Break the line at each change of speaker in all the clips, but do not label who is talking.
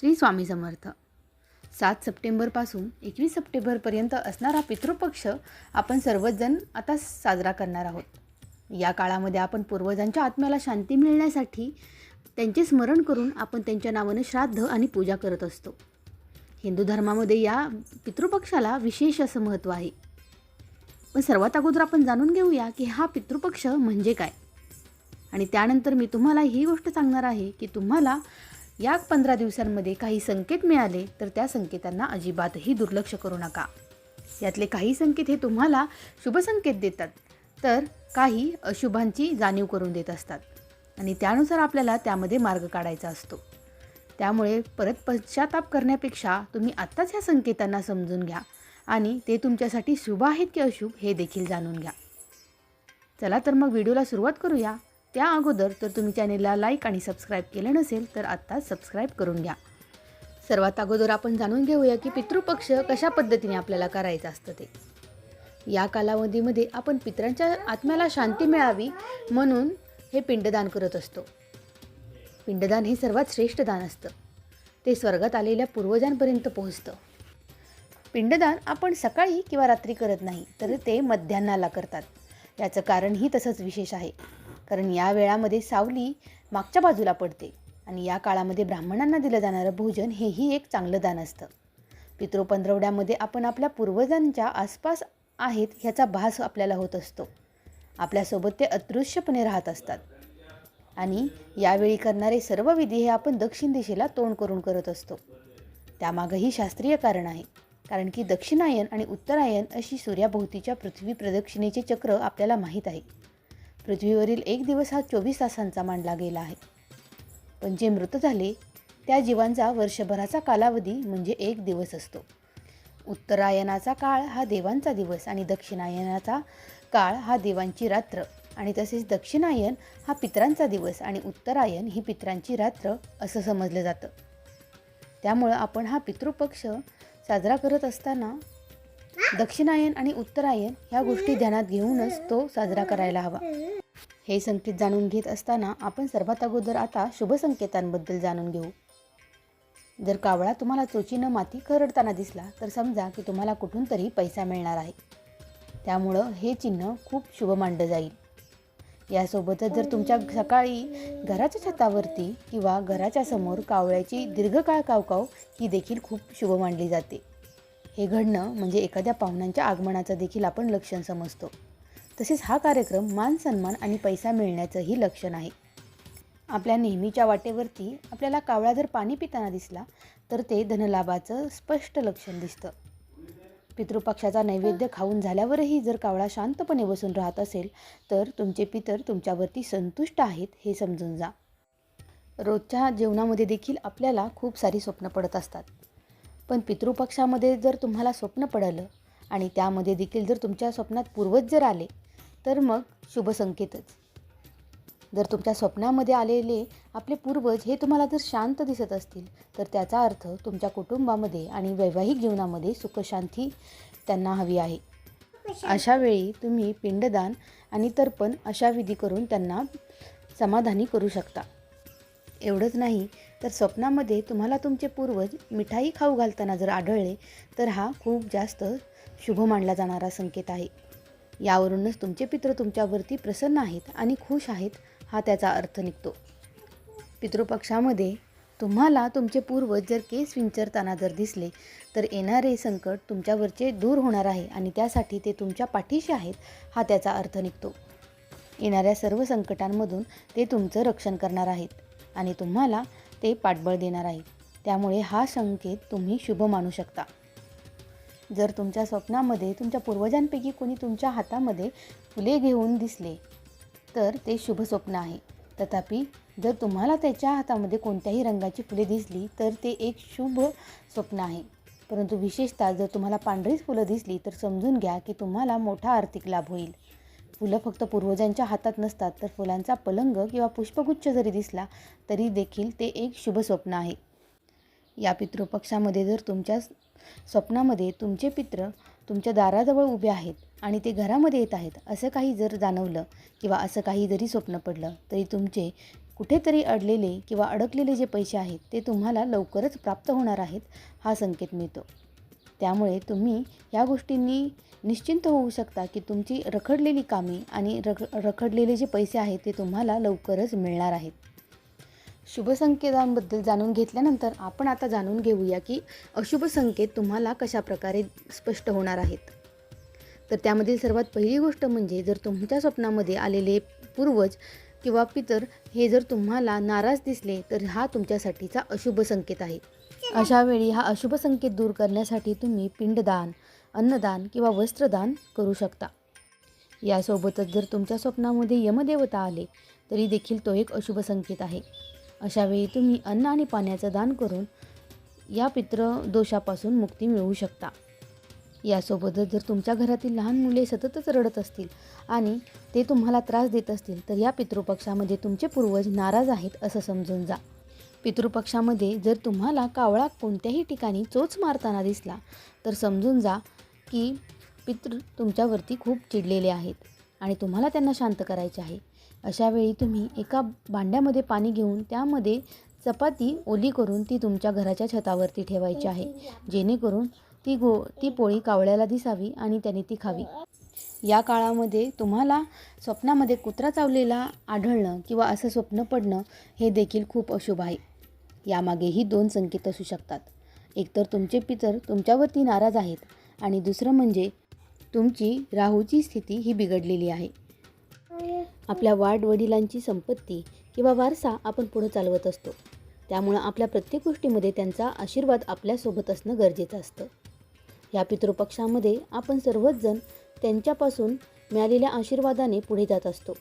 श्री स्वामी समर्थ. सात सप्टेंबरपासून एकवीस सप्टेंबरपर्यंत असणारा पितृपक्ष आपण सर्वजण आता साजरा करणार आहोत. या काळामध्ये आपण पूर्वजांच्या आत्म्याला शांती मिळण्यासाठी त्यांचे स्मरण करून आपण त्यांच्या नावाने श्राद्ध आणि पूजा करत असतो. हिंदू धर्मामध्ये या पितृपक्षाला विशेष असं महत्त्व आहे. पण सर्वात अगोदर आपण जाणून घेऊया की हा पितृपक्ष म्हणजे काय? आणि त्यानंतर मी तुम्हाला ही गोष्ट सांगणार आहे की तुम्हाला या पंधरा दिवसांमध्ये काही संकेत मिळाले तर त्या संकेतांना अजिबातही दुर्लक्ष करू नका. यातले काही संकेत हे तुम्हाला शुभ संकेत देतात तर काही अशुभांची जाणीव करून देत असतात आणि त्यानुसार आपल्याला त्यामध्ये मार्ग काढायचा असतो. त्यामुळे परत पश्चाताप करण्यापेक्षा तुम्ही आत्ताच ह्या संकेतांना समजून घ्या आणि ते तुमच्यासाठी शुभ आहेत की अशुभ हे देखील जाणून घ्या. चला तर मग व्हिडिओला सुरुवात करूया. त्या अगोदर तर तुम्ही चॅनेलला लाईक आणि सबस्क्राईब केलं नसेल तर आत्ताच सबस्क्राईब करून घ्या. सर्वात अगोदर आपण जाणून घेऊया की पितृपक्ष कशा पद्धतीने आपल्याला करायचं असतं ते. या कालावधीमध्ये आपण पितरांच्या आत्म्याला शांती मिळावी म्हणून हे पिंडदान करत असतो. पिंडदान हे सर्वात श्रेष्ठ दान असतं. ते स्वर्गात आलेल्या पूर्वजांपर्यंत पोहोचतं. पिंडदान आपण सकाळी किंवा रात्री करत नाही तर ते मध्यान्हाला करतात. याचं कारणही तसंच विशेष आहे. कारण या वेळामध्ये सावली मागच्या बाजूला पडते आणि या काळामध्ये ब्राह्मणांना दिलं जाणारं भोजन हेही एक चांगलं दान असतं. पितृपंधरवड्यामध्ये आपण आपल्या पूर्वजांच्या आसपास आहेत ह्याचा भास आपल्याला होत असतो. आपल्यासोबत ते अदृश्यपणे राहत असतात. आणि यावेळी करणारे सर्व विधी हे आपण दक्षिण दिशेला तोंड करून करत असतो. त्यामागंही शास्त्रीय कारण आहे. कारण की दक्षिणायन आणि उत्तरायन अशी सूर्याभोवतीच्या पृथ्वी प्रदक्षिणेचे चक्र आपल्याला माहीत आहे. पृथ्वीवरील एक दिवस हा चोवीस तासांचा मानला गेला आहे. पण जे मृत झाले त्या जीवांचा वर्षभराचा कालावधी म्हणजे एक दिवस असतो. उत्तरायणाचा काळ हा देवांचा दिवस आणि दक्षिणायनाचा काळ हा देवांची रात्र आणि तसेच दक्षिणायन हा पितरांचा दिवस आणि उत्तरायण ही पितरांची रात्र असं समजलं जातं. त्यामुळं आपण हा पितृपक्ष साजरा करत असताना दक्षिणायन आणि उत्तरायण ह्या गोष्टी ध्यानात घेऊनच तो साजरा करायला हवा. हे संकेत जाणून घेत असताना आपण सर्वात अगोदर आता शुभ संकेतांबद्दल जाणून घेऊ. जर कावळा तुम्हाला चोचीनं माती खरडताना दिसला तर समजा की तुम्हाला कुठून तरी पैसा मिळणार आहे. त्यामुळं हे चिन्ह खूप शुभ मानलं जाईल. यासोबतच जर तुमच्या सकाळी घराच्या छतावरती किंवा घराच्या समोर कावळ्याची दीर्घकाळ कावकाव ही देखील खूप शुभ मानली जाते. हे घडणं म्हणजे एखाद्या पाहुण्यांच्या आगमनाचं देखील आपण लक्षण समजतो. तसेच हा कार्यक्रम मान सन्मान आणि पैसा मिळण्याचंही लक्षण आहे. आपल्या नेहमीच्या वाटेवरती आपल्याला कावळा जर पाणी पिताना दिसला तर ते धनलाभाचं स्पष्ट लक्षण दिसतं. पितृपक्षाचा नैवेद्य खाऊन झाल्यावरही जर कावळा शांतपणे बसून राहत असेल तर तुमचे पितर तुमच्यावरती संतुष्ट आहेत हे समजून जा. रोजच्या जेवणामध्ये देखील आपल्याला खूप सारी स्वप्न पडत असतात. पण पितृपक्षामध्ये जर तुम्हाला स्वप्न पडलं आणि त्यामध्ये देखील जर तुमच्या स्वप्नात पूर्वज जर आले तर मग शुभ संकेतच जर तुमच्या स्वप्नामध्ये आलेले आपले पूर्वज हे तुम्हाला जर शांत दिसत असतील तर त्याचा अर्थ तुमच्या कुटुंबामध्ये आणि वैवाहिक जीवनामध्ये सुखशांती त्यांना हवी आहे. अशा वेळी तुम्ही पिंडदान आणि तर्पण अशा विधी करून त्यांना समाधानी करू शकता. एवढंच नाही तर स्वप्नामध्ये तुम्हाला तुमचे पूर्वज मिठाई खाऊ घालताना जर आढळले तर हा खूप जास्त शुभ मानला जाणारा संकेत आहे. यावरूनच तुमचे पितृ तुमच्यावरती प्रसन्न आहेत आणि खुश आहेत हा त्याचा अर्थ निघतो. पितृपक्षामध्ये तुम्हाला तुमचे पूर्वज जर केस विंचरताना जर दिसले तर येणारे संकट तुमच्यावरचे दूर होणार आहे आणि त्यासाठी ते तुमच्या पाठीशी आहेत हा त्याचा अर्थ निघतो. येणाऱ्या सर्व संकटांमधून ते तुमचं रक्षण करणार आहेत आणि तुम्हाला ते पाठबळ देणार आहेत. त्यामुळे हा संकेत तुम्ही शुभ मानू शकता. जर तुमच्या स्वप्नामध्ये तुमच्या पूर्वजांपैकी कोणी तुमच्या हातामध्ये फुले घेऊन दिसले तर ते शुभ स्वप्न आहे. तथापि जर तुम्हाला त्याच्या हातामध्ये कोणत्याही रंगाची फुले दिसली तर ते एक शुभ स्वप्न आहे. परंतु विशेषतः जर तुम्हाला पांढरीच फुलं दिसली तर समजून घ्या की तुम्हाला मोठा आर्थिक लाभ होईल. फुलं फक्त पूर्वजांच्या हातात नसतात तर फुलांचा पलंग किंवा पुष्पगुच्छ जरी दिसला तरी देखील ते एक शुभ स्वप्न आहे. या पितृपक्षामध्ये जर तुमच्या स्वप्नामध्ये तुमचे पित्र तुमच्या दाराजवळ उभे आहेत आणि ते घरामध्ये येत आहेत असं काही जर जाणवलं किंवा असं काही जरी स्वप्न पडलं तरी तुमचे कुठेतरी अडलेले किंवा अडकलेले जे पैसे आहेत ते तुम्हाला लवकरच प्राप्त होणार आहेत हा संकेत मिळतो. त्यामुळे तुम्ही या गोष्टींनी निश्चिंत होऊ शकता की तुमची रखडलेली कामे आणि रख रखडलेले जे पैसे आहेत ते तुम्हाला लवकरच मिळणार आहेत. शुभ संकेतांबद्दल जाणून घेतल्यानंतर आपण आता जाणून घेऊया की अशुभ संकेत तुम्हाला कशा प्रकारे स्पष्ट होणार आहेत. तर त्यामधील सर्वात पहिली गोष्ट म्हणजे जर तुमच्या स्वप्नामध्ये आलेले पूर्वज किंवा पितर हे जर तुम्हाला नाराज दिसले तर हा तुमच्यासाठीचा अशुभ संकेत आहे. अशा वेळी हा अशुभ संकेत दूर करण्यासाठी तुम्ही पिंडदान अन्नदान किंवा वस्त्रदान करू शकता. यासोबतच जर तुमच्या स्वप्नामध्ये यमदेवता आले तरी देखील तो एक अशुभ संकेत आहे. अशावेळी तुम्ही अन्न आणि पाण्याचं दान करून या पितृ दोषापासून मुक्ती मिळवू शकता. यासोबतच जर तुमच्या घरातील लहान मुले सततच रडत असतील आणि ते तुम्हाला त्रास देत असतील तर या पितृपक्षामध्ये तुमचे पूर्वज नाराज आहेत असं समजून जा. पितृपक्षामध्ये जर तुम्हाला कावळा कोणत्याही ठिकाणी चोच मारताना दिसला तर समजून जा की पितृ तुमच्यावरती खूप चिडलेले आहेत आणि तुम्हाला त्यांना शांत करायचे आहे. अशावेळी तुम्ही एका भांड्यामध्ये पाणी घेऊन त्यामध्ये चपाती ओली करून ती तुमच्या घराच्या छतावरती ठेवायची आहे. जेणेकरून ती गो ती पोळी कावळ्याला दिसावी आणि त्याने ती खावी. या काळामध्ये तुम्हाला स्वप्नामध्ये कुत्रा चावलेला आढळणं किंवा असं स्वप्न पडणं हे देखील खूप अशुभ आहे. यामागेही दोन संकेत असू शकतात. एकतर तुमचे पितर तुमच्यावरती नाराज आहेत आणि दुसरं म्हणजे तुमची राहूची स्थिती ही बिघडलेली आहे. आपल्या वाडवडिलांची संपत्ती किंवा वारसा आपण पुढं चालवत असतो. त्यामुळं आपल्या प्रत्येक गोष्टीमध्ये त्यांचा आशीर्वाद आपल्यासोबत असणं गरजेचं असतं. या पितृपक्षामध्ये आपण सर्वचजण त्यांच्यापासून मिळालेल्या आशीर्वादाने पुढे जात असतो.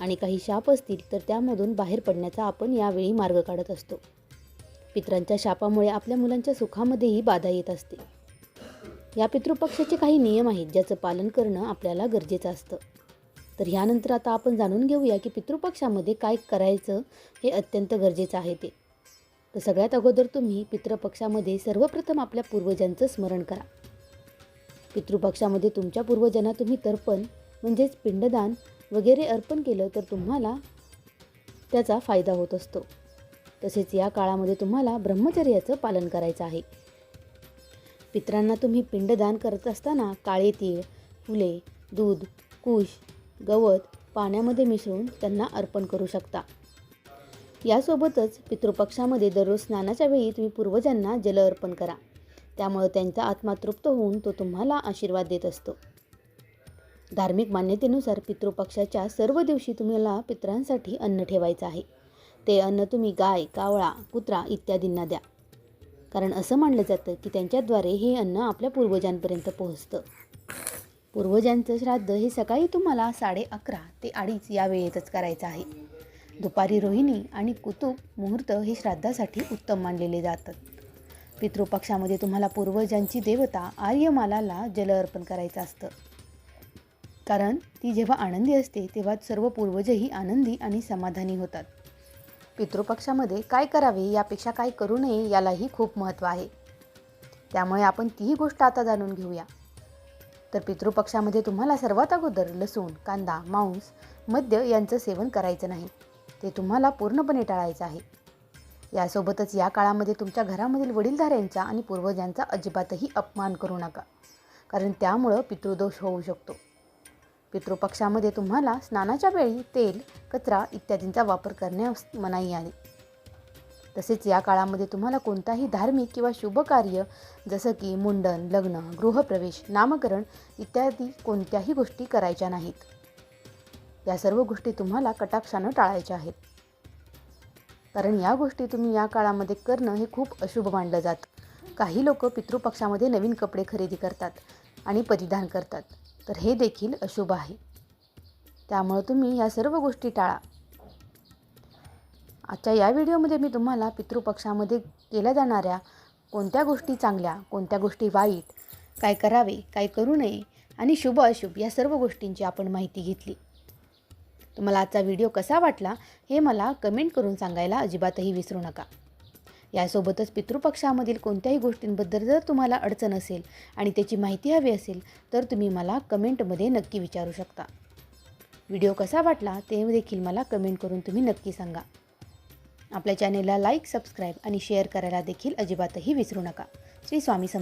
आणि काही शाप असतील तर त्यामधून बाहेर पडण्याचा आपण यावेळी मार्ग काढत असतो. पित्रांच्या शापामुळे आपल्या मुलांच्या सुखामध्येही बाधा येत असते. या पितृपक्षाचे काही नियम आहेत ज्याचं पालन करणं आपल्याला गरजेचं असतं. तर ह्यानंतर आता आपण जाणून घेऊया की पितृपक्षामध्ये काय करायचं हे अत्यंत गरजेचं आहे ते. तर सगळ्यात अगोदर तुम्ही पितृपक्षामध्ये सर्वप्रथम आपल्या पूर्वजांचं स्मरण करा. पितृपक्षामध्ये तुमच्या पूर्वजांना तुम्ही तर्पण म्हणजेच पिंडदान वगैरे अर्पण केलं तर तुम्हाला त्याचा फायदा होत असतो. तसेच या काळामध्ये तुम्हाला ब्रह्मचर्याचं पालन करायचं आहे. पित्रांना तुम्ही पिंडदान करत असताना काळे तीळ फुले दूध कुश गवत पाण्यामध्ये मिसळून त्यांना अर्पण करू शकता. यासोबतच पितृपक्षामध्ये दररोज स्नानाच्या वेळी तुम्ही पूर्वजांना जल अर्पण करा. त्यामुळं त्यांचा आत्मा तृप्त होऊन तो तुम्हाला आशीर्वाद देत असतो. धार्मिक मान्यतेनुसार पितृपक्षाच्या सर्व दिवशी तुम्हाला पित्रांसाठी अन्न ठेवायचं आहे. ते अन्न तुम्ही गाय कावळा कुत्रा इत्यादींना द्या. कारण असं मानलं जातं की त्यांच्याद्वारे हे अन्न आपल्या पूर्वजांपर्यंत पोहोचतं. पूर्वजांचं श्राद्ध हे सकाळी तुम्हाला साडे अकरा ते अडीच या वेळेतच करायचं आहे. दुपारी रोहिणी आणि कुतुब मुहूर्त हे श्राद्धासाठी उत्तम मानलेले जातात. पितृपक्षामध्ये तुम्हाला पूर्वजांची देवता आर्यमालाला जल अर्पण करायचं असतं. कारण ती जेव्हा आनंदी असते तेव्हा सर्व पूर्वजही आनंदी आणि समाधानी होतात. पितृपक्षामध्ये काय करावे यापेक्षा काय करू नये यालाही खूप महत्त्व आहे. त्यामुळे आपण तीही गोष्ट आता जाणून घेऊया. तर पितृपक्षामध्ये तुम्हाला सर्वात अगोदर लसूण कांदा मांस मद्य यांचं सेवन करायचं नाही. ते तुम्हाला पूर्णपणे टाळायचं आहे. यासोबतच या काळामध्ये तुमच्या घरामधील वडीलधाऱ्यांचा आणि पूर्वजांचा अजिबातही अपमान करू नका कारण त्यामुळं पितृदोष होऊ शकतो. पितृपक्षामध्ये तुम्हाला स्नानाच्या वेळी तेल कचरा इत्यादींचा वापर करण्यास मनाई आहे. तसेच या काळामध्ये तुम्हाला कोणताही धार्मिक किंवा शुभकार्य जसं की मुंडन लग्न गृहप्रवेश नामकरण इत्यादी कोणत्याही गोष्टी करायच्या नाहीत. या सर्व गोष्टी तुम्हाला कटाक्षानं टाळायच्या आहेत. कारण या गोष्टी तुम्ही या काळामध्ये करणं हे खूप अशुभ मानलं जातं. काही लोक पितृपक्षामध्ये नवीन कपडे खरेदी करतात आणि परिधान करतात. तर हे देखील अशुभ आहे. त्यामुळं तुम्ही या सर्व गोष्टी टाळा. आजच्या या व्हिडिओमध्ये मी तुम्हाला पितृपक्षामध्ये केल्या जाणाऱ्या कोणत्या गोष्टी चांगल्या कोणत्या गोष्टी वाईट काय करावे काय करू नये आणि शुभ अशुभ या सर्व गोष्टींची आपण माहिती घेतली. तुम्हाला आजचा व्हिडिओ कसा वाटला हे मला कमेंट करून सांगायला अजिबातही विसरू नका. यासोबतच पितृपक्षामधील कोणत्याही गोष्टींबद्दल जर तुम्हाला अडचण असेल आणि त्याची माहिती हवी असेल तर तुम्ही मला कमेंटमध्ये नक्की विचारू शकता. व्हिडिओ कसा वाटला ते देखील मला कमेंट करून तुम्ही नक्की सांगा. आपल्या चॅनेलला लाईक सबस्क्राईब आणि शेअर करायला देखील अजिबातही विसरू नका. श्री स्वामी समर्थ.